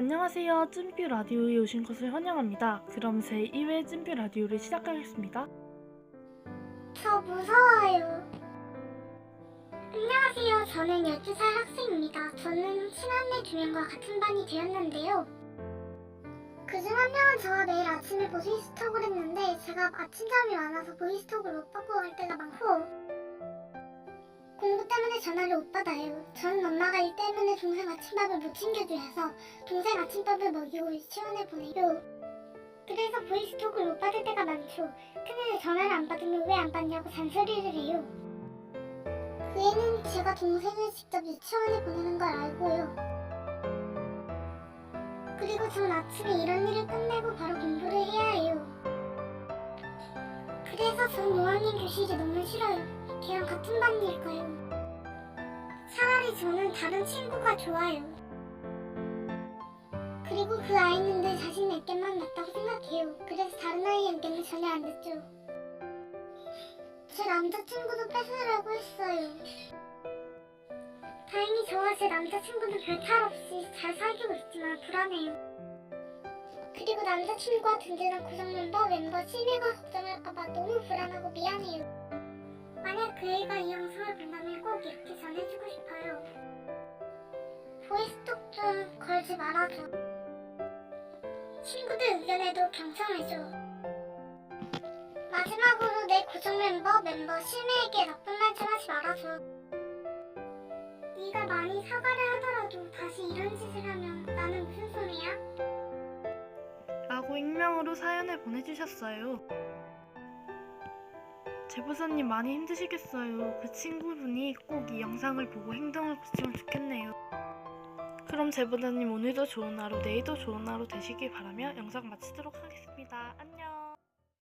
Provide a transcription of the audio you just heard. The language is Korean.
안녕하세요. 찐뷰 라디오에 오신 것을 환영합니다. 그럼 제 2회 찐뷰 라디오를 시작하겠습니다. 저 무서워요. 안녕하세요. 저는 12살 학생입니다. 저는 친한 두 명과 같은 반이 되었는데요. 그중 한 명은 저와 매일 아침에 보이스톡을 했는데 제가 아침잠이 많아서 보이스톡을 못 받고 갈 때가 많고 때문에 전화를 못 받아요. 저는 엄마가 일 때문에 동생 아침밥을 못 챙겨줘서 동생 아침밥을 먹이고 유치원에 보내요. 그래서 보이스톡을 못 받을 때가 많죠. 근데 전화를 안 받으면 왜 안 받냐고 잔소리를 해요. 그 애는 제가 동생을 직접 유치원에 보내는 걸 알고요. 그리고 전 아침에 이런 일을 끝내고 바로 공부를 해야 해요. 그래서 전 5학년 교실이 너무 싫어요. 걔랑 같은 반일까요? 차라리 저는 다른 친구가 좋아요. 그리고 그 아이는 내 자신에게만 맞다고 생각해요. 그래서 다른 아이에게는 전혀 안 듣죠. 제 남자친구도 뺏으려고 했어요. 다행히 저와 제 남자친구는 별 탈 없이 잘 사귀고 있지만 불안해요. 그리고 남자친구와 든든한 구성 멤버 멤버 심해가 걱정할까봐 너무 불안하고 미안해요. 만약 그 애가 이 영상을 본다면 꼭 이렇게 전해주고 좀 걸지 말아줘. 친구들 의견에도 경청해줘. 마지막으로 내 고정 멤버 멤버 심해에게 나쁜 말좀 하지 말아줘. 네가 많이 사과를 하더라도 다시 이런 짓을 하면 나는 무슨 손해야? 라고 익명으로 사연을 보내주셨어요. 제보사님 많이 힘드시겠어요. 그 친구분이 꼭 이 영상을 보고 행동을 고치면 좋겠네요. 그럼 제보사님 오늘도 좋은 하루, 내일도 좋은 하루 되시길 바라며 영상 마치도록 하겠습니다. 안녕.